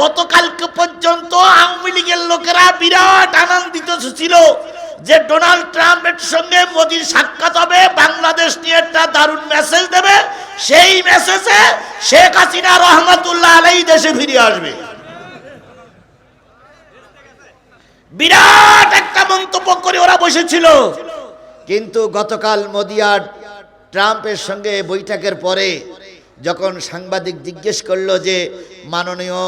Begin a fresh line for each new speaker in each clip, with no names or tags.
গতকালকে পর্যন্ত আওয়ামী লীগের লোকেরা বিরাট আনন্দিত ছিল যে ডোনাল্ড ট্রাম্পের সঙ্গে মোদির সাক্ষাৎ হবে, বাংলাদেশ নিয়ে একটা দারুণ মেসেজ দেবে। সেই মেসেজে শেখ হাসিনা রহমতুল্লাহ আলাই দেশে ফিরে আসবে। বিরাট একটা মন্তব্য করে ওরা বসেছিল। কিন্তু গতকাল মোদি আর ট্রাম্পের সঙ্গে বৈঠকের পরে যখন সাংবাদিক জিজ্ঞেস করল যে, মাননীয়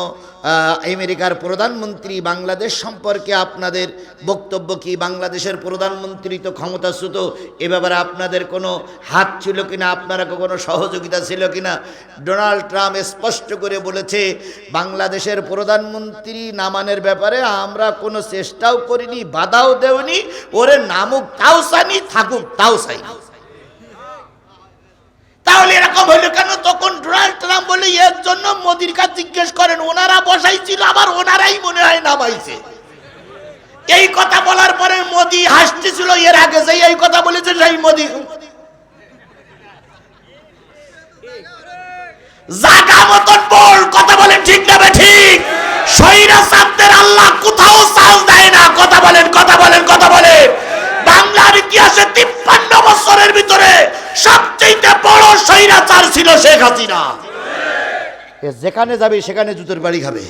আমেরিকার প্রধানমন্ত্রী বাংলাদেশ সম্পর্কে আপনাদের বক্তব্য কি? বাংলাদেশের প্রধানমন্ত্রী তো ক্ষমতাচ্যুত, এ ব্যাপারে আপনাদের কোনো হাত ছিল কিনা? আপনারা কোনো সহযোগিতা ছিল কিনা? ডোনাল্ড ট্রাম্প স্পষ্ট করে বলেছে, বাংলাদেশের প্রধানমন্ত্রী নামানের ব্যাপারে আমরা কোনো চেষ্টাও করিনি, বাধাও দেওনি, ওরে নামুক, তাও চাইনি, থাকুক, তাও চাইনি। তাহলে এরকম হইল কেন? তখন ডোনাল্ড ট্রাম্প বলে, এর জন্য মোদির কাছে জিজ্ঞেস করেন, ওনারা বসাইছিল, আবার ওনারাই মনে হয় নামাইছে। এই কথা বলার পরে মোদি হাসতেছিল, এর আগে যে এই কথা বলেছে, সেই মোদি। জাগা মতন বল, কথা বলেন ঠিক না ঠিক? সৈরা সাবদের আল্লাহ কোথাও চাল দেয় না, কথা বলেন কথা বলেন কথা বলেন। বাংলার ইতিহাসে তিপ্পান্ন বছরের ভিতরে সবচেয়ে বড় স্বৈরাচার ছিল শেখ হাসিনা। যেখানে যাবে সেখানে জুতোর বাড়ি খাবে।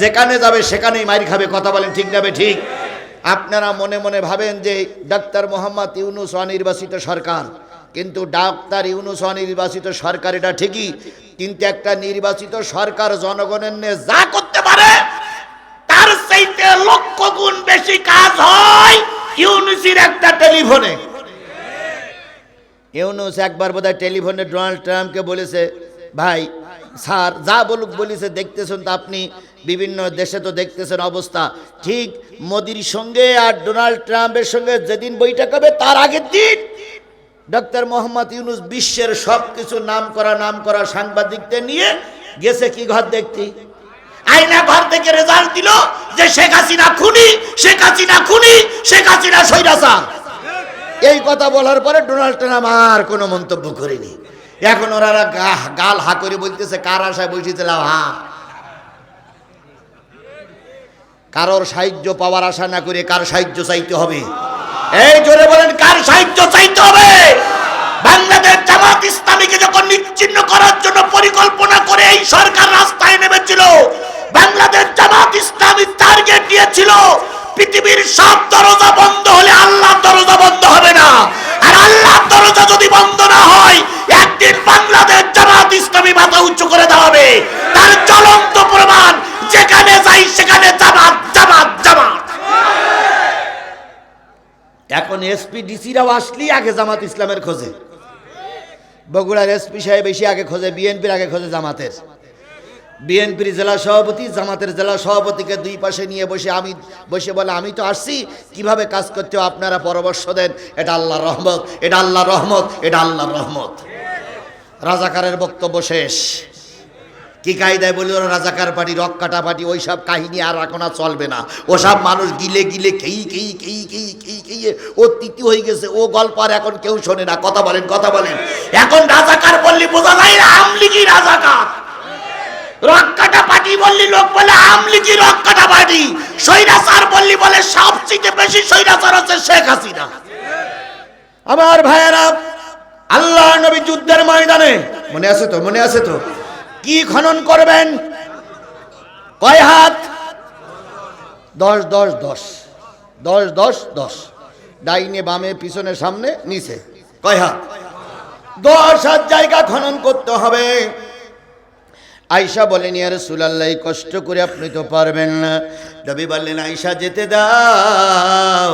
যেখানে যাবে সেখানেই মাইর খাবে, কথা বলেন ঠিক না বে ঠিক? আপনারা মনে মনে ভাবেন যে ডাক্তার মোহাম্মদ ইউনুস অনির্বাচিত সরকার, কিন্তু ডাক্তার ইউনুস অনির্বাচিত সরকার এটা ঠিকই, কিন্তু একটা নির্বাচিত সরকার জনগণের নিয়ে যা করতে পারে, তার চাইতে লক্ষ গুণ বেশি কাজ হয় ইউনুসির একটা টেলিফোনে। ইউনুস একবার বোধহয় টেলিফোনে ডোনাল্ড ট্রাম্পকে বলেছে, ভাই, স্যার, যা বলুক বলেছে, দেখতেছেন তো আপনি, বিভিন্ন দেশে তো দেখতেছেন অবস্থা। ঠিক মোদির সঙ্গে আর ডোনাল্ড ট্রাম্পের সঙ্গে যেদিন বৈঠক হবে, তার আগের দিন ডক্টর মোহাম্মদ ইউনুস বিশ্বের সব কিছু নাম করা নাম করা সাংবাদিকদের নিয়ে গেছে কি ঘর দেখতে? ঘর থেকে রেজাল্ট দিল যে শেখ হাসিনা খুনি, শেখ হাসিনা খুনি, শেখ হাসিনা এই কথা বলার পরে ডোনাল্ড ট্রাম্প আর কোনো মন্তব্য করেনি। এখন ওরা গাল হা করে বলতেছে, কার আশায় বসেছিলাম? হা। কারোর সাহায্য পাওয়ার আশা না করে কার সাহায্য চাইতে হবে? এই জোরে বলেন, কার সাহায্য চাইতে হবে? বাংলাদেশ জামাত ইসলামীকে যখন নিচ্ছিন্ন করার জন্য পরিকল্পনা করে এই সরকার রাস্তায় নেমেছিল বাংলাদেশ জামাত ইসলামী টার্গেট দিয়েছিল, পৃথিবীর সব দরজা বন্ধ হলে আল্লাহ দরজা বন্ধ হবে না। আর আল্লাহ দরজা যদি বন্ধ না হয়, একদিন বাংলাদেশ জামাত ইসলামী মাথা উঁচু করে দেওয়া হবে তার জ্বলন্ত প্রমাণ, যেখানে যাই সেখানে জামাত জামাত জামাত। এখন এসপি, ডিসিরাও আসলি আগে জামাত ইসলামের খোঁজে। বগুড়ার এসপি সাহেব বেশি আগে খোঁজে, বিএনপির আগে খোঁজে জামাতের। বিএনপির জেলা সভাপতি, জামাতের জেলা সভাপতিকে দুই পাশে নিয়ে বসে আমি, বসে বলে আমি তো আসছি, কীভাবে কাজ করতে আপনারা পরামর্শ দেন? এটা আল্লাহ রহমত, এটা আল্লাহ রহমত, এটা আল্লাহ রহমত। রাজাকারের বক্তব্য শেষ। কি কায়দায় বলি ওরা রাজাকার পার্টি রক কাটা পার্টি, ওই সব কাহিনী আর এখন চলবে না। ওসব মানুষ গিলে গিলে খেই খেই খেই খেই খেই খেয়ে ও তিতি হয়ে গেছে, ও গল্প আর এখন কেউ শোনে না। কথা বলেন কথা বলেন। এখন রাজাকার বললি বোঝা যায় আমলিগি রাজাকার। রক কাটা পার্টি বললি, লোক বলে আমলিগি রক কাটা পার্টি সৈরাচার বললি বলে সবচেয়ে বেশি সৈরাচার হচ্ছে শেখ হাসিনা। আমার ভাইয়েরা, আল্লাহ নবী যুদ্ধের ময়দানে, মনে আছে তো, মনে আছে তো, কি খনন করবেন? কয় হাত? দশ দশ দশ। দশ দশ দশ। ডাইনে, বামে, পিছনে, সামনে, নিচে। কয় হাত? দশ হাত জায়গা খনন করতে হবে। আয়সা বলেন ইয়ার সুলাল্লাহ কষ্ট করে আপনি তো পারবেন না। নবী বললেন আয়সা যেতে দাও।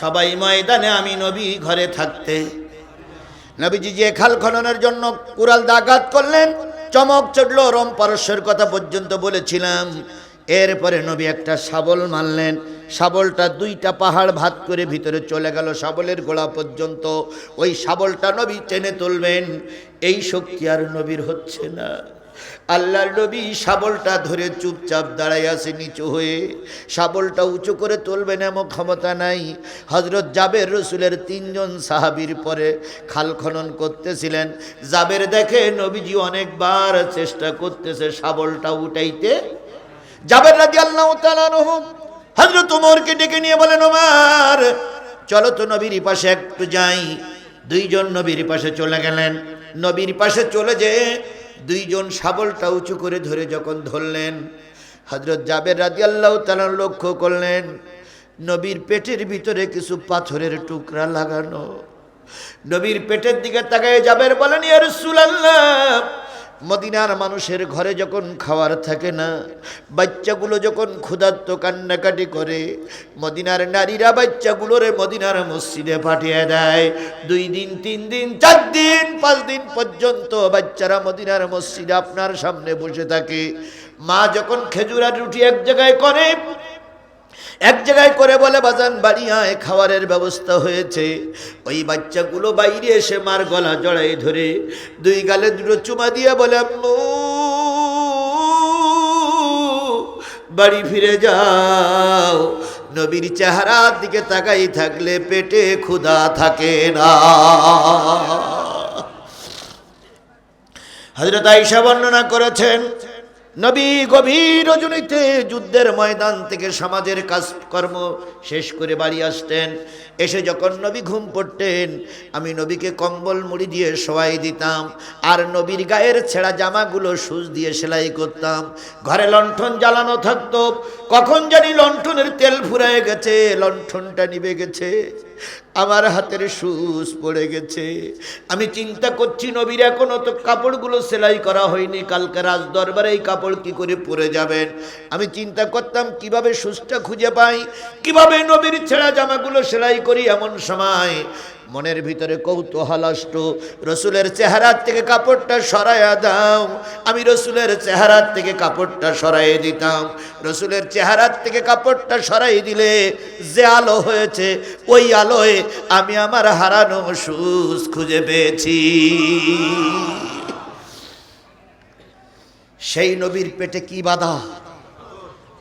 সবাই ময়দানে আমি নবী ঘরে থাকতে। নবীজি যে খাল খননের জন্য কুরাল দাগাত করলেন, চমক চড়লো, রম পারস্যের কথা পর্যন্ত বলেছিলাম। এরপরে নবী একটা শাবল মারলেন। শাবলটা দুইটা পাহাড় ভাত করে ভিতরে চলে গেল, শাবলের গোড়া পর্যন্ত। ওই শাবলটা নবী টেনে তুলবেন। এই শক্তি আর নবীর হচ্ছে না। আল্লাহর নবী শাবলটা ধরে চুপচাপ দাঁড়াই আছে নিচু হয়ে। শাবলটা উঁচু করে তুলবেন এমন ক্ষমতা নাই। হজরত জাবের রসুলের তিনজন সাহাবির পরে খাল খনন করতেছিলেন। জাবের দেখে নবীজি অনেকবার চেষ্টা করতেছে শাবলটা উঠাইতে। জাবের রাজি আল্লাহ হজরত ওমরকে ডেকে নিয়ে বলেন ওমর চলো তো নবীর পাশে একটু যাই। দুইজন নবীর পাশে চলে গেলেন। নবীর পাশে চলে যে দুইজন শাবলটা উঁচু করে ধরে যখন ধরলেন হজরত জাবের রাজি আল্লাহ লক্ষ্য করলেন, নবীর পেটের ভিতরে কিছু পাথরের টুকরা লাগানো। নবীর পেটের দিকে তাকায় যাবের বলেন ইয়ার রাসূলুল্লাহ মদিনার মানুষের ঘরে যখন খাওয়ার থাকে না, বাচ্চাগুলো যখন ক্ষুধার্ত কান্নাকাটি করে, মদিনার নারীরা বাচ্চাগুলোরে মদিনার মসজিদে পাঠিয়ে দেয়। দুই দিন, তিন দিন, চার দিন, পাঁচ দিন পর্যন্ত বাচ্চারা মদিনার মসজিদে আপনার সামনে বসে থাকে। মা যখন খেজুরার রুটি এক জায়গায় করে এক জায়গায় করে বলে, বাজান বাড়ি আয় খাবারের ব্যবস্থা হয়েছে। ওই বাচ্চাগুলো বাইরে এসে মার গলা জড়াই ধরে, দুই গালে দুটো চুমা দিয়ে বলে, আম্মু, বাড়ি ফিরে যাও। নবীর চেহারার দিকে তাকাই থাকলে পেটে ক্ষুধা থাকে না। হজরত আইসা বর্ণনা করেছেন নবী গভীর রজনীতে যুদ্ধের ময়দান থেকে সমাজের কাজকর্ম শেষ করে বাড়ি আসতেন। এসে যখন নবী ঘুম পড়তেন, আমি নবীকে কম্বল মুড়ি দিয়ে শোয়াই দিতাম আর নবীর গায়ের ছেঁড়া জামাগুলো সুচ দিয়ে সেলাই করতাম। ঘরে লণ্ঠন জ্বালানো থাকতো। কখন জানি লণ্ঠনের তেল ফুরায় গেছে, লণ্ঠনটা নিভে গেছে। আমার হাতের সুস পড়ে গেছে। আমি চিন্তা করছি, নবীর এখনও তো কাপড়গুলো সেলাই করা হয়নি। কালকে রাজ দরবারে এই কাপড় কি করে পরে যাবেন? আমি চিন্তা করতাম, কীভাবে সুসটা খুঁজে পাই? কীভাবে নবীর ছেঁড়া জামাগুলো সেলাই করি এমন সময় মনের ভিতরে কৌতূহল আসত রসুলের চেহারার থেকে কাপড়টা সরাইয়া দাও। আমি রসুলের চেহারার থেকে কাপড়টা সরাই দিতাম। রসুলের চেহারার থেকে কাপড়টা সরাই দিলে যে আলো হয়েছে, ওই আলোয় আমি আমার হারানো সুস খুঁজে পেয়েছি। সেই নবীর পেটে কি বাধা?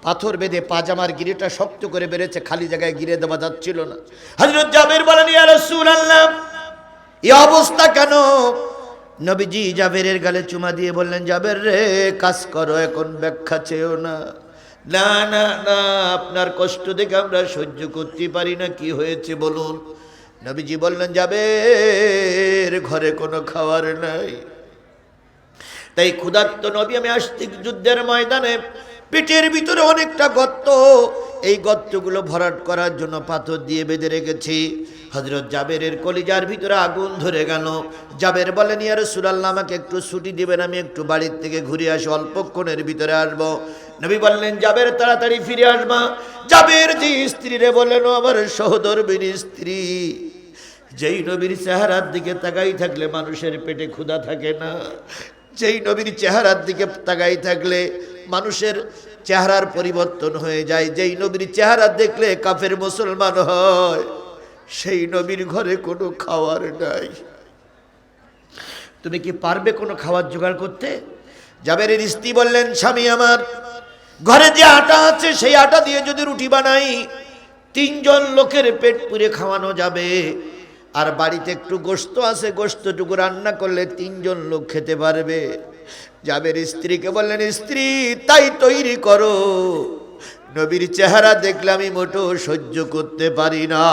পাথর বেঁধে পাজামার গিরেটা শক্ত করে বেড়েছে, খালি জায়গায় গিরে দেওয়া যাচ্ছিল না। হজরত জাবের বলেন এই অবস্থা কেন? নবীজি জাবেরের গালে চুমা দিয়ে বললেন, জাবের রে, কাজ করো, এখন ব্যাখ্যা চেয়েও না। না না না, আপনার কষ্ট দেখে আমরা সহ্য করতে পারি না, কি হয়েছে বলুন? নবীজি বললেন, জাবের, ঘরে কোনো খাবার নাই। তাই ক্ষুধার্ত নবী আমি আস্তিক যুদ্ধের ময়দানে পেটের ভিতরে অনেকটা গর্ত। এই গর্তগুলো ভরাট করার জন্য পাথর দিয়ে বেঁধে রেখেছি। হজরত জাবেরের কলিজার ভিতরে আগুন ধরে গেল। জাবের বলেন ইয়ার সুরাল্লাহ আমাকে একটু ছুটি দিবেন, আমি একটু বাড়ির থেকে ঘুরে আসি অল্পক্ষণের ভিতরে আসব। নবী বললেন, জাবের, তাড়াতাড়ি ফিরে আসবা। জাবের যে স্ত্রী রে বললেন ও আমার সহদরবিন স্ত্রী, যেই নবীর চেহারার দিকে তাকাই থাকলে মানুষের পেটে ক্ষুধা থাকে না। যেই নবীর চেহারার দিকে তাকাই থাকলে মানুষের চেহারার পরিবর্তন হয়ে যায়। যেই নবীর চেহারা দেখলে কাফের মুসলমান হয়, সেই নবীর ঘরে কোনো খাওয়ার নাই। তুমি কি পারবে কোনো খাবার জোগাড় করতে? জাবেরের স্ত্রী বললেন, স্বামী আমার, ঘরে যে আটা আছে, সেই আটা দিয়ে যদি রুটি বানাই, তিনজন লোকের পেট পুরে খাওয়ানো যাবে। আর বাড়িতে একটু গোস্ত আছে, গোস্তটুকু রান্না করলে তিনজন লোক খেতে পারবে। জাবের স্ত্রীকে বললেন, স্ত্রী, তাই তৈরি করো। নবীর চেহারা দেখলে আমি মোটো সহ্য করতে পারি না।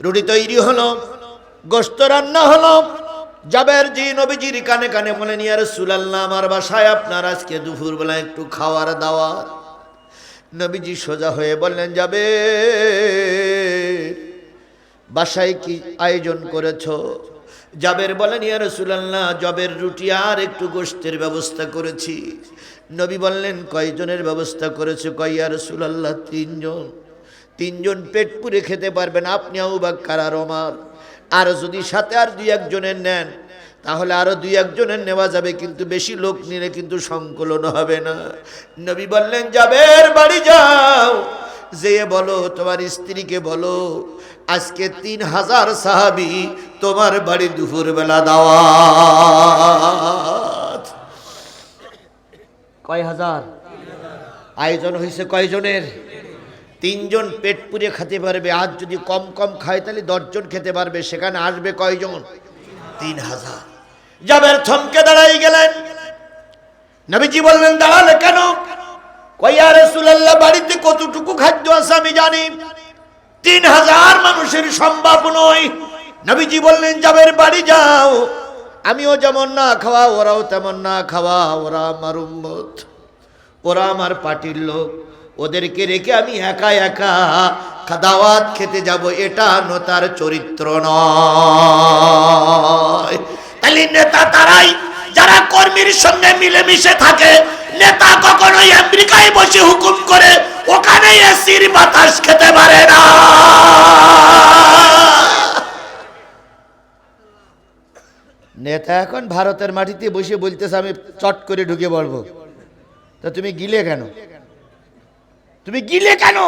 রুটি তৈরি হলো, গোস্ত রান্না হলো। জাবের জি নবীজির কানে কানে বলে নিয়ে আর সুলাল্লাহ আমার বাসায় আপনার আজকে দুপুরবেলা একটু খাওয়ার দাওয়াত। নবীজি সোজা হয়ে বললেন, যাবে। বাসায় কি আয়োজন করেছ? জাবের বলেন, ইয়া রসুলাল্লাহ, জবের রুটি আর একটু গোস্তের ব্যবস্থা করেছি। নবী বললেন, কয়জনের ব্যবস্থা করেছে? কয়, ইয়া রসুলাল্লাহ, তিনজন। তিনজন পেট পুরে খেতে পারবেন আপনি আউবাক্কার আর আমার আর যদি সাথে আর দুই একজনের নেন তাহলে আরও দুই একজনের নেওয়া যাবে কিন্তু বেশি লোক নিলে কিন্তু সংকলন হবে না। নবী বললেন যাবের বাড়ি যাও। যে বলো তোমার স্ত্রীকে বলো আজকে তিন হাজার সাহাবি তোমার বাড়ি দুপুর বেলা দাওয়াত। কয় হাজার? আয়োজন হয়েছে কয়জনের? তিনজন পেট পুড়ে খেতে পারবে আজ যদি কম কম খায় তাহলে দশজন খেতে পারবে সেখানে আসবে কয়জন? তিন হাজার। জাবের থমকে দাঁড়াই গেলেন। নবীজি বললেন, দাঁড়ালে কেন? কইয়া রসুলাল্লাহ, বাড়িতে কতটুকু খাদ্য আছে আমি জানি। তিন হাজার মানুষের সম্ভব নয়। নবীজি বললেন যাবের বাড়ি যাও। আমিও যেমন না খাওয়া, ওরাও তেমন না খাওয়া, ওরা আমার উম্মত। ওরা আমার পার্টির লোক। ওদেরকে রেখে আমি একা একা দাওয়াত খেতে যাব, এটা নতার চরিত্র নয়। তাহলে নেতা তারাই, যারা কর্মীর সঙ্গে মিলেমিশে থাকে, নেতা কখনোই আমেরিকায় বসে হুকুম করে, ওখানে এসির বাতাস খেতে পারে না। নেতা এখন ভারতের মাটিতে বসে বলতেছে, আমি চট করে ঢুকে বলব। তা তুমি গিলে কেন? তুমি গিলে কেন?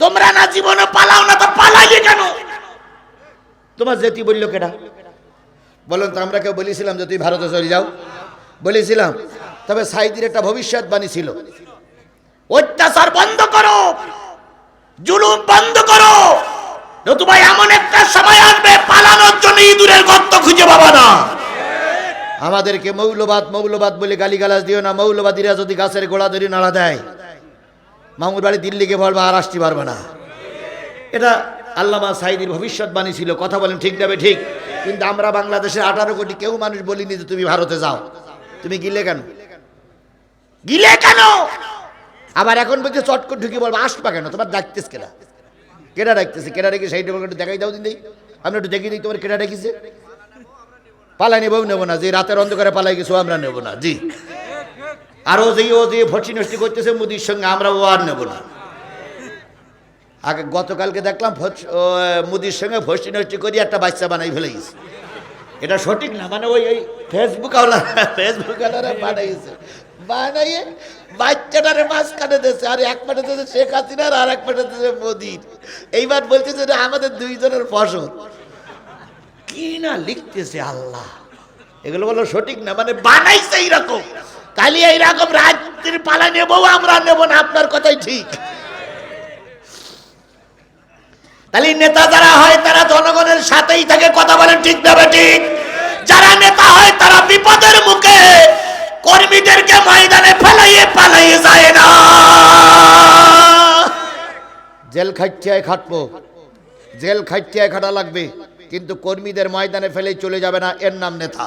তোমরা না জীবনে পালাও না, তো পালাইলে কেন? তোমার যেতি বলল কেটা বলুন তো, আমরা কেউ বলেছিলাম যে তুই ভারতে চলে যাও। বলেছিলাম। তবে সাইদির একটা ভবিষ্যৎবাণী ছিল। অত্যাচার বন্ধ করো, জুলুম বন্ধ করো। নতুবা এমন একটা সময় আসবে, পালানোর জন্য ইঁদুরের গর্ত খুঁজে পাবা না। আমাদেরকে মৌলবাদ মৌলবাদ বলে গালিগালাজ দিও না। মৌলবাদীরা যদি গাছের গোড়া ধরে নাড়া দেয় মামুর বাড়ি দিল্লিকে বলবা, আর আসতে পারবে না। এটা আল্লামা সাইদির ভবিষ্যৎবাণী ছিল, কথা বলেন ঠিক যাবে ঠিক? কিন্তু আমরা বাংলাদেশের আঠারো কোটি কেউ মানুষ বলিনি যে তুমি ভারতে যাও। তুমি গিলে কেন? গিলে কেন? আবার এখন বলছে, চট করে ঢুকে বলব, আসবা কেন? তোমার ডাকতেস কেনা কেটা ডাকতেছে? কেটা ডেকে সেই একটু দেখাই দাও দিন দেই। আমরা একটু দেখিয়ে দিই, তোমার কেটা ডেকেছে? পালাই নেব নেব না। যে রাতের অন্ধকারে পালাই গেছো আমরা নেব না। জি। আরও যে ও যে ভর্তি নষ্টি করতেছে মুদির সঙ্গে আমরা ও আর নেব না। আগে গতকালকে দেখলাম মুদির সঙ্গে ভর্তি নষ্টি করি একটা বাচ্চা বানাই ফেলে গেছে। এটা সঠিক না? মানে ওই ওই ফেসবুক আওলা ফেসবুক আওলারা বানাইছে। বানাইয়ে বাচ্চাটারে মাঝখানে দিয়েছে, আর এক পাটে দিয়েছে শেখ হাসিনার, আর এক পাটে দিয়েছে মোদির। এইবার বলতেছে যে আমাদের দুইজনের ফসল। কি না লিখতেছে আল্লাহ। এগুলো বলো সঠিক না? মানে বানাইছে এইরকম। খালি এইরকম রাত্রির পালা নেব, আমরা নেব না, আপনার কথাই ঠিক। তাহলে নেতা যারা হয়, তারা জনগণের সাথেই থাকে, কথা বলেন ঠিক না ঠিক যারা নেতা হয়, তারা বিপদের মুখে কর্মীদেরকে ময়দানে ফেলাইয়ে পালাইয়ে যায় না। জেল খাইটিয়ায় খাটবো। জেল খাইটিয়ায় খাটা লাগবে। কিন্তু কর্মীদের ময়দানে ফেলেই চলে যাবে না, এর নাম নেতা।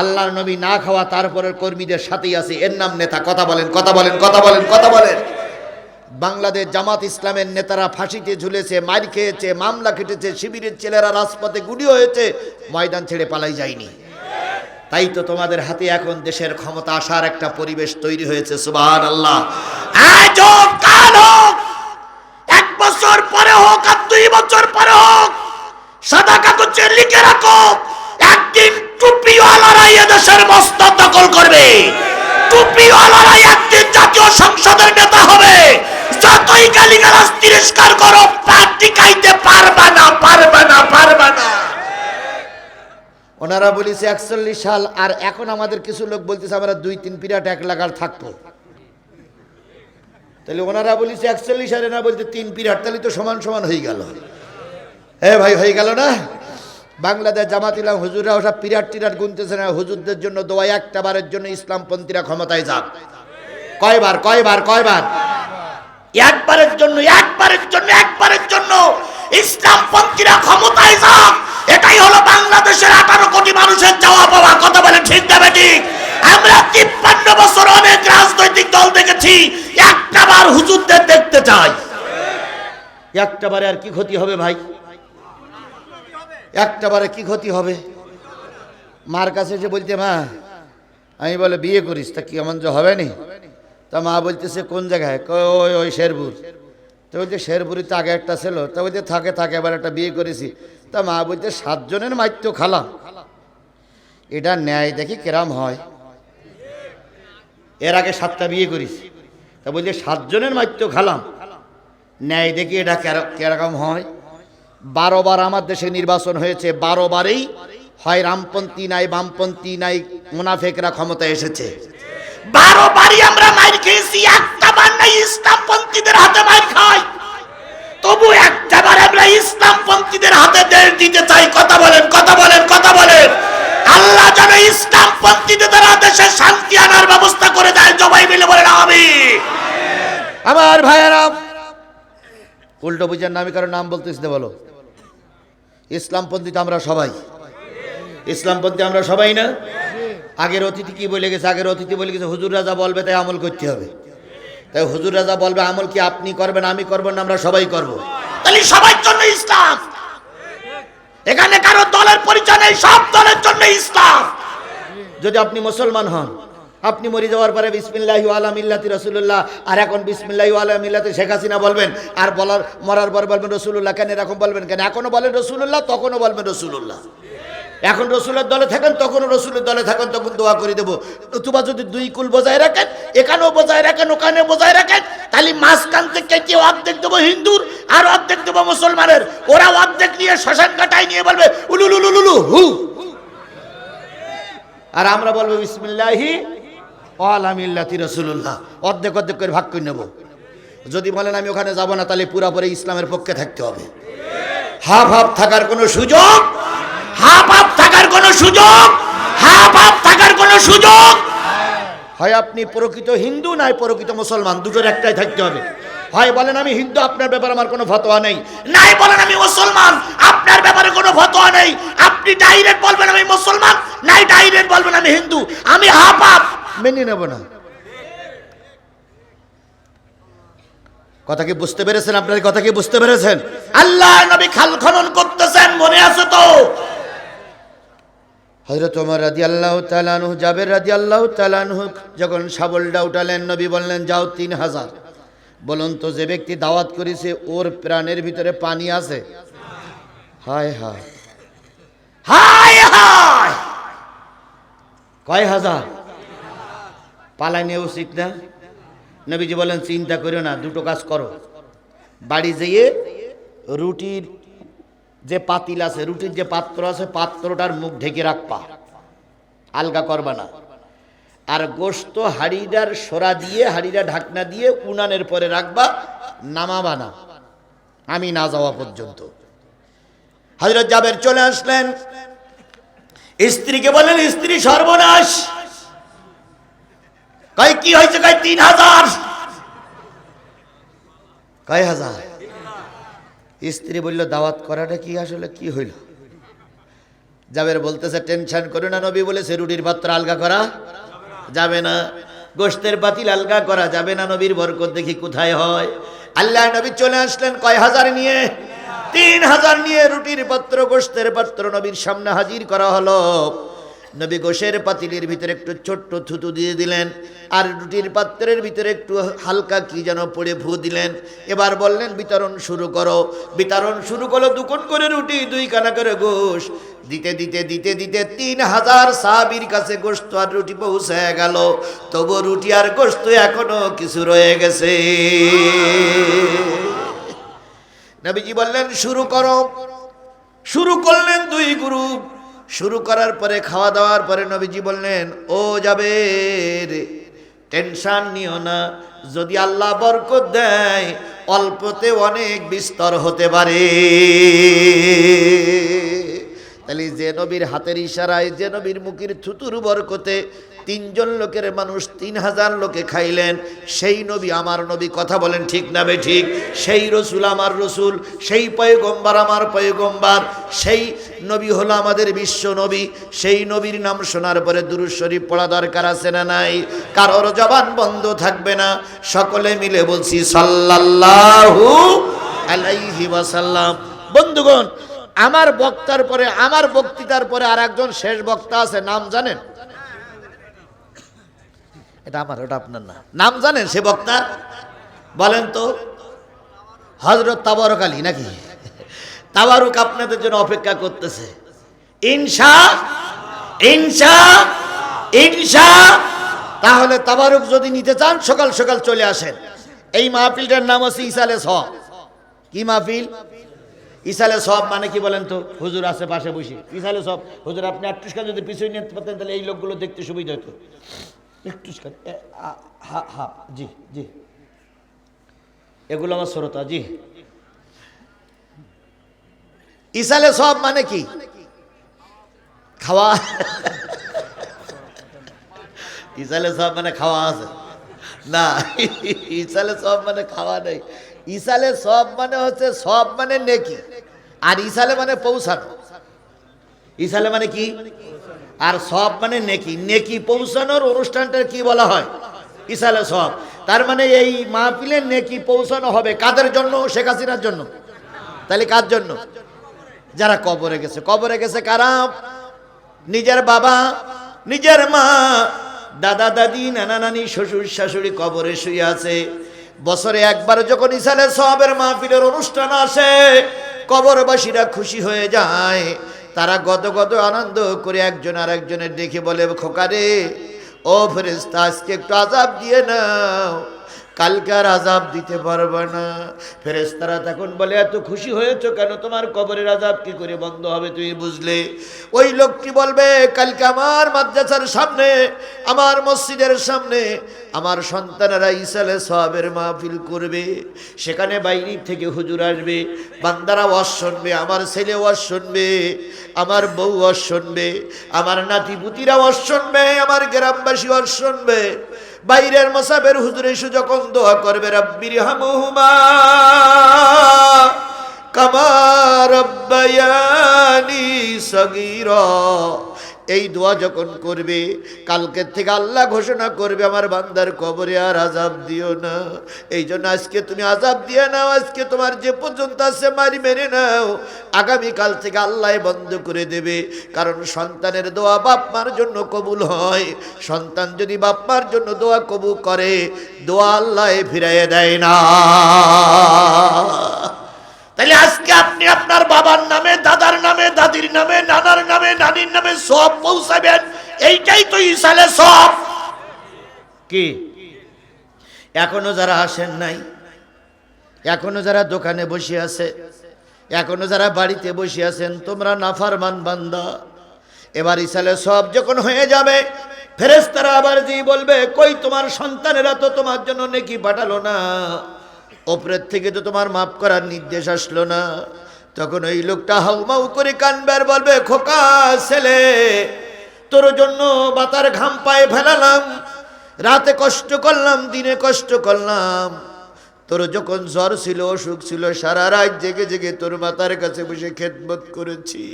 আল্লাহর নবী না খাওয়া তারপরে কর্মীদের সাথেই আছে। এর নাম নেতা। কথা বলেন কথা বলেন কথা বলেন কথা বলেন। বাংলাদেশ জামাত ইসলামের নেতারা ফাঁসিতে ঝুলেছে, মার খেয়েছে, মামলা কেটেছে শিবিরের ছেলেরা রাজপথে গুলি হয়েছে, ময়দান ছেড়ে পালাই যায়নি। তাই তো তোমাদের হাতে এখন দেশের ক্ষমতা আসার একটা পরিবেশ তৈরি হয়েছে সুবাহ আল্লাহ এক বছর পরে হোক আর দুই বছর পরে হোক, সাদা কাগজে লিখে রাখো, একদিন টুপিওয়ালারা এদেশের দখল করবে। টুপিওয়ালারা একদিন জাতীয় সংসদের নেতা হবে। যতই গালিগালাজ তিরস্কার করো পার্টি খাইতে পারবে না পারবে না পারবে না। ওনারা বলেছে একচল্লিশ সাল, আর এখন আমাদের কিছু লোক বলতেছে আমরা দুই তিন পিরিয়ড এক লাগার থাকব। তাহলে ওনারা বলেছে একচল্লিশ সালে না বলতে তিন পিরিয়ড, তাহলে তো সমান সমান হয়ে গেল। হ্যাঁ ভাই, হয়ে গেল না? বাংলাদেশ জামাত ইলাম হুজুররা ওসব পিরাট টিরাট গুনতেছে না। হুজুরদের জন্য দোয়া একটা বারের জন্য ইসলামপন্থীরা ক্ষমতায় যাক। কয়বার কয়বার কয়বার? একবারের জন্য একবারের জন্য একবারের জন্য ইসলামপন্থীরা ক্ষমতায় যাক। এটাই হলো বাংলাদেশের আঠারো কোটি মানুষের চাওয়া পাওয়া। কথা বলে ঠিক দেবে ঠিক? আমরা তিপ্পান্ন বছর অনেক রাজনৈতিক দল দেখেছি, একটা বার হুজুরদের দেখতে চাই। একটা বারে আর কি ক্ষতি হবে ভাই? একটা বারে কি ক্ষতি হবে? মার কাছে এসে বলতে মা, আমি বলে, বিয়ে করিস, তা কি এমন যে হবে নি? তা মা বলতেছে, কোন জায়গায়? ওই ওই শেরপুর। তো বলছে শেরপুরিতে আগে একটা ছিল। তা বলছে, থাকে থাকে, এবার একটা বিয়ে করেছি। তা মা বলছে, সাতজনের মাইত্য খালাম এটা ন্যায় দেখি কেরাম হয়। এর আগে সাতটা বিয়ে করিস। তা বলছে, সাতজনের মাইত্য খালাম। ন্যায় দেখি এটা কের- কেরকম হয়। বারো বার আমার দেশে নির্বাচন হয়েছে বারো বারেই হয় রামপন্থী নাই বামপন্থী নাই মুনাফেকরা ক্ষমতা এসেছে। বারো বারই আমরা মাইর খেয়েছি একটা বার নাই ইসলামপন্থীদের হাতে মাইর খাই তবু একটা বার আমরা ইসলামপন্থীদের হাতে দেশ দিতে চাই। কথা বলেন কথা বলেন কথা বলেন।
আল্লাহ যেন ইসলামপন্থীদের দ্বারা দেশে শান্তি আনার ব্যবস্থা করে দেয় জবাই মিলে বলেন আমি
আমার ভাইয়েরা উল্টো বুঝার নামে কারও নাম বলতেছি বলো। ইসলামপন্থী তো আমরা সবাই। ইসলামপন্থী আমরা সবাই না? আগের অতিথি কি বলে গেছে? আগের অতিথি বলে গেছে, হুজুর রাজা বলবে, তাই আমল করতে হবে। তাই হুজুর রাজা বলবে, আমল কি আপনি করবেন, আমি করবেন না, আমরা সবাই করব।
তাহলে সবার জন্য ইসলাম। এখানে কারও দলের পরিচয় নেই, সব দলের জন্য ইসলাম।
যদি আপনি মুসলমান হন আপনি মরে যাওয়ার পরে বিসমিল্লাহি আলা মিল্লাতি রসুল্লাহ আর এখন বিসমিল্লাহি আলা মিল্লাতি শেখ হাসিনা বলবেন, আর বলার, মরার পর বলবেন রসুল্লাহ কেন এরকম বলবেন কেন? এখনও বলেন রসুল্লাহ তখনও বলবেন রসুল্লাহ এখন রসুলের দলে থাকেন, তখনও রসুলের দলে থাকেন, তখন দোয়া করে দেবো। নতুবা যদি দুই কুল বজায় রাখেন, এখানেও বজায় রাখেন ওখানে বজায় রাখেন, তাহলে মাঝখান থেকে কেউ অর্ধেক দেবো হিন্দুর, আর অর্ধেক দেবো মুসলমানের। ওরা অর্ধেক নিয়ে শ্মশান কাটাই নিয়ে বলবে উলুলুলুলু হু। আর আমরা বলব বিসমিল্লাহি আলামিল্লাতি রসুল্লাহ অর্ধেক অর্ধেক করে ভাগ করে নেব। যদি বলেন আমি ওখানে যাব না, তাহলে পুরাপুরি ইসলামের পক্ষে থাকতে হবে। হাফ হাফ থাকার কোনো সুযোগ?
হাফ হাফ থাকার কোনো সুযোগ? হাফ হাফ থাকার কোনো সুযোগ?
হয় আপনি প্রকৃত হিন্দু, নাই প্রকৃত মুসলমান, দুটোর একটাই থাকতে হবে। হয় বলেন আমি হিন্দু, আপনার ব্যাপারে আমার কোনো ফতোয়া নেই।
নাই বলেন আমি মুসলমান, আপনার ব্যাপারে কোনো ফতোয়া নেই। আপনি ডাইরেক্ট বলবেন আমি মুসলমান, নাই ডাইরেক্ট বলবেন আমি হিন্দু। আমি হাফ হাফ
মেনে নেব না। কথা কি বুঝতে পেরেছেন আপনার? কথা কি বুঝতে পেরেছেন?
আল্লাহ নবী খাল খনন করতেছেন, মনে আছে তো?
হজরত ওমর রাজি আল্লাহ তালানহু জাবের রাজি আল্লাহ তালানহু যখন শাবলটা উঠালেন, নবী বললেন, যাও তিন হাজার। বলুন তো, যে ব্যক্তি দাওয়াত করেছে, ওর প্রাণের ভিতরে পানি আছে? হায় হায়।
হায় হায়!
কয় হাজার? পালাই নেওয়া উচিত না। নবীজি বলেন, চিন্তা করিও না, দুটো কাজ করো। বাড়ি যেয়ে রুটির যে পাতিল আছে, রুটির যে পাত্র আছে, পাত্রটার মুখ ঢেকে রাখবা। আলগা করবা না। আর গোস্ত হাড়িটার সরা দিয়ে, হাড়িটা ঢাকনা দিয়ে উনানের পরে রাখবা, নামাবা না। আমি না যাওয়া পর্যন্ত। হজরত জাবের চলে আসলেন।
স্ত্রীকে বলেন স্ত্রী সর্বনাশ! কয় কি হয়েছে, কয় তিন হাজার?
কয় হাজার? স্ত্রী বলল, দাওয়াত করাটা কি আসলে কি হইল? যাবের বলতেছে, টেনশন করো না, নবী বলেছে, রুটির পাত্র আলগা করা যাবে না। গোষ্ঠের পাতিল আলগা করা যাবে না, নবীর বরকত দেখি কোথায় হয়। আল্লাহ নবী চলে আসলেন, কয় হাজার নিয়ে? তিন হাজার নিয়ে রুটির পাত্র গোষ্ঠের পাত্র নবীর সামনে হাজির করা হলো। নবী গোশের পাতিলের ভিতরে একটু ছোট্ট থুতু দিয়ে দিলেন, আর রুটির পাত্রের ভিতরে একটু হালকা কি যেন পড়ে ফু দিলেন। এবার বললেন, বিতরণ শুরু করো। বিতরণ শুরু করো দুকন করে রুটি দুই কানা করে গোশ। দিতে দিতে দিতে দিতে তিন হাজার সাহাবির কাছে গোস্ত আর রুটি পৌঁছে গেল। তবু রুটি আর গোস্ত এখনও কিছু রয়ে গেছে। নবীজি বললেন, শুরু করো। শুরু করলেন দুই গ্রুপ। শুরু করার পরে, খাওয়া দাওয়ার পরে নবীজি বললেন, ও যাবে টেনশন নিও না। যদি আল্লাহ বরকত দেয়, অল্পতে অনেক বিস্তর হতে পারে। তাহলে যে নবীর হাতের ইশারায়, যে নবীর মুখের থুতুর বরকতে তিনজন লোকের মানুষ তিন হাজার লোকে খাইলেন। সেই নবী আমার নবী কথা বলেন, ঠিক না বে ঠিক? সেই রসুল আমার রসুল, সেই পয়গম্বার আমার পয়গম্বার, সেই নবী হলো আমাদের বিশ্ব নবী। সেই নবীর নাম শোনার পরে দুরুদ শরীফ পড়া দরকার আছে না নাই? কারোর জবান বন্ধ থাকবে না। সকলে মিলে বলছি, সাল্লাল্লাহু আলাইহি ওয়াসাল্লাম। বন্ধুগণ, আমার বক্তার পরে, আমার বক্তৃতার পরে আর একজন শেষ বক্তা আছে, নাম জানেন? এটা আমার, ওটা আপনার না। নাম জানেন সে বক্তা? বলেন তো। হজরত তাবারক আলী নাকি? তাবারুক আপনাদের জন্য অপেক্ষা করতেছে। ইনসা ইনসা ইনসা তাহলে তাবারুক যদি নিতে চান, সকাল সকাল চলে আসেন। এই মাহফিলটার নাম হচ্ছে ইসালে সব। কি মাহফিল? ইসালে সব মানে কি বলেন তো? হুজুর আছে, পাশে বসে। ইসালে সব। হুজুর, আপনি আটটুসকা যদি পিছনে নিতে পারতেন, তাহলে এই লোকগুলো দেখতে সুবিধা হতো। একটুসকা হা হা, জি জি। এগুলো আমার শ্রোতা জি। ইসালে সব মানে কি? খাওয়া। ইসালে সব মানে খাওয়া আছে। না, ইসালে সব মানে খাওয়া নেই। ইসালে সব মানে হচ্ছে সব মানে নেকি। আর ইসালে মানে পৌঁছানো। ইসালে মানে কি? আর সব মানে নেকি। নেকি পৌঁছানোর অনুষ্ঠানটার কি বলা হয়? ইসালে সব। তার মানে এই মাহফিলে নেকি পৌঁছানো হবে কাদের জন্য? শেখ হাসিনার জন্য। তাহলে কার জন্য? যারা কবরে গেছে। কবরে গেছে কারা? নিজের বাবা, নিজের মা, দাদা, দাদি, নানা, নানি, শ্বশুর, শাশুড়ি কবরে শুয়ে আছে। বছরে একবার যখন ইসালে সবের মাহফিলের অনুষ্ঠান আসে, কবরবাসীরা খুশি হয়ে যায়। তারা গত গত আনন্দ করে একজন আর একজনের দেখে বলে খোকারে ও ফেরেস্তা আজকে একটু আজাব দিয়ে নাও। কালকে আর আজাব দিতে পারবে না। ফেরেস্তারা তখন বলে, এত খুশি হয়েছো কেন? তোমার কবরের আজাব কি করে বন্ধ হবে তুমি বুঝলে? ওই লোকটি বলবে, কালকে আমার মাদ্রাসার সামনে, আমার মসজিদের সামনে আমার সন্তানেরা ইসালে সবের মাহফিল করবে। সেখানে বাইরে থেকে হুজুর আসবে বান্দারা ওয়াজ শুনবে, আমার ছেলে ওয়াজ শুনবে, আমার বউ ওয়াজ শুনবে, আমার নাতি পুতিরা ওয়াজ শুনবে, আমার গ্রামবাসী ওয়াজ শুনবে। বাইরের মসাবের হুজুরে যখন দোয়া করবে রব্বির হামুহুমা কামার রব্বায়ানি সগীরা এই দোয়া যখন করবে কালকের থেকে আল্লাহ ঘোষণা করবে, আমার বান্দার কবরে আর আজাব দিও না। এই জন্য আজকে তুমি আজাব দিয়ে নাও, আজকে তোমার যে পর্যন্ত আছে মারি মেরে নাও। আগামীকাল থেকে আল্লাহ বন্ধ করে দেবে। কারণ সন্তানের দোয়া বাপ মার জন্য কবুল হয়। সন্তান যদি বাপ মার জন্য দোয়া কবুল করে, দোয়া আল্লাহ ফিরাইয়ে দেয় না।
তাহলে আজকে আপনি আপনার বাবার নামে, দাদার নামে, দাদির নামে, নানার নামে, নানির নামে সব পৌঁছাবেন। এইটাই তো ইসালে সব।
কি? এখনও যারা আসেন নাই, এখনও যারা দোকানে বসে আছে, এখনও যারা বাড়িতে বসে আছেন, তোমরা নাফারমান বান্দা। এবার ইসালে সব যখন হয়ে যাবে ফেরেস্তারা আবার যে বলবে, কই তোমার সন্তানেরা তো তোমার জন্য নেকি পাঠালো না? ওপরের থেকে তো তোমার মাফ করার নির্দেশ আসলো না। তখন ওই লোকটা হাউমাউ করে কানবার বলবে, খোকা ছেলে, তোর জন্য বাতার ঘাম পায়ে ফেলালাম, রাতে কষ্ট করলাম, দিনে কষ্ট করলাম। তোর যখন জ্বর ছিল, অসুখ ছিল, সারা রাত জেগে জেগে তোর মাতার কাছে বসে খেদমত করেছি।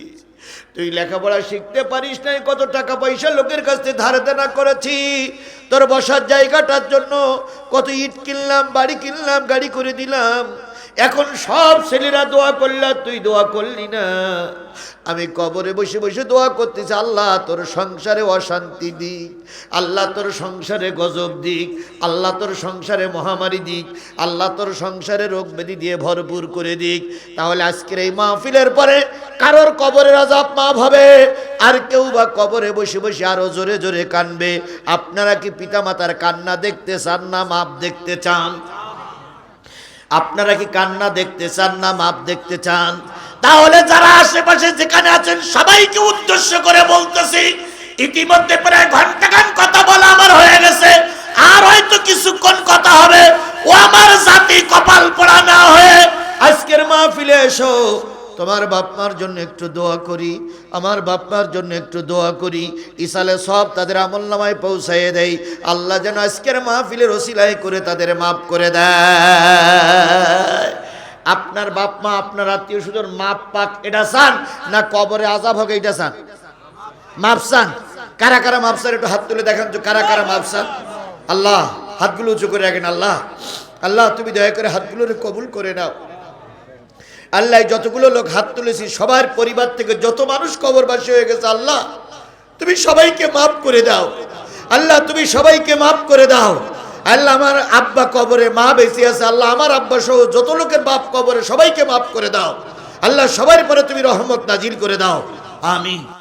তুই লেখাপড়া শিখতে পারিস নাই, কত টাকা পয়সা লোকের কাছ থেকে ধার দেনা করেছি। তোর বসার জায়গাটার জন্য কত ইট কিনলাম, বাড়ি কিনলাম, গাড়ি করে দিলাম। এখন সব ছেলেরা দোয়া করল, তুই দোয়া করলি না। আমি কবরে বসে বসে দোয়া করতেছি, আল্লাহ তোর সংসারে অশান্তি দিক, আল্লাহ তোর সংসারে গজব দিক, আল্লাহ তোর সংসারে মহামারী দিক, আল্লাহ তোর সংসারে রোগ ব্যাধি দিয়ে ভরপুর করে দিক। তাহলে আজকের এই মাহফিলের পরে কারোর কবরের আজাব মাফ হবে, আর কেউ বা কবরে বসে বসে আরও জোরে জোরে কানবে। আপনারা কি পিতামাতার কান্না দেখতে চান না মাপ দেখতে চান? আপনারা কি কান্না দেখতে চান না মাপ দেখতে চান?
তাহলে যারা আশেপাশে যেখানে আছেন, সবাইকে উদ্দেশ্য করে বলতেছি, ইতিমধ্যে প্রায় ঘন্টাখান কথা বলা আমার হয়ে গেছে। আর হয়তো কিছুক্ষণ কথা হবে। ও আমার জাতি কপাল পড়া না হয়ে
আজকের মাহফিলে এসো। তোমার বাপমার জন্য একটু দোয়া করি, আমার বাপমার জন্য একটু দোয়া করি, ইসালে সব তাদের আমল নামায় পৌঁছাইয়ে দেয় আল্লাহ যেন আজকের মাহফিলের ওসিলাই করে তাদের মাফ করে দেয়। আপনার বাপ মা আপনার আত্মীয় স্বজন মাপ পাক, এটা চান না কবরে আজাব হোক এটা চান? মাপ চান? কারা কারা মাপ চান? একটু হাত তুলে দেখান তো, কারা কারা মাপ চান? আল্লাহ, হাতগুলো উঁচু করে রাখেন, আল্লাহ। আল্লাহ, তুমি দয়া করে হাতগুলোরে কবুল করে নাও। আল্লাহ, যতগুলো লোক হাত তুলেছি, সবার পরিবার থেকে যত মানুষ কবরবাসী হয়ে গেছে, আল্লাহ, তুমি সবাইকে মাফ করে দাও। আল্লাহ, তুমি সবাইকে মাফ করে দাও। আল্লাহ, আমার আব্বা কবরে মা বেঁচে আছে, আল্লাহ, আমার আব্বা সহ যত লোকের বাপ কবরে সবাইকে মাফ করে দাও। আল্লাহ, সবার পরে তুমি রহমত নাজিল করে দাও। আমিন।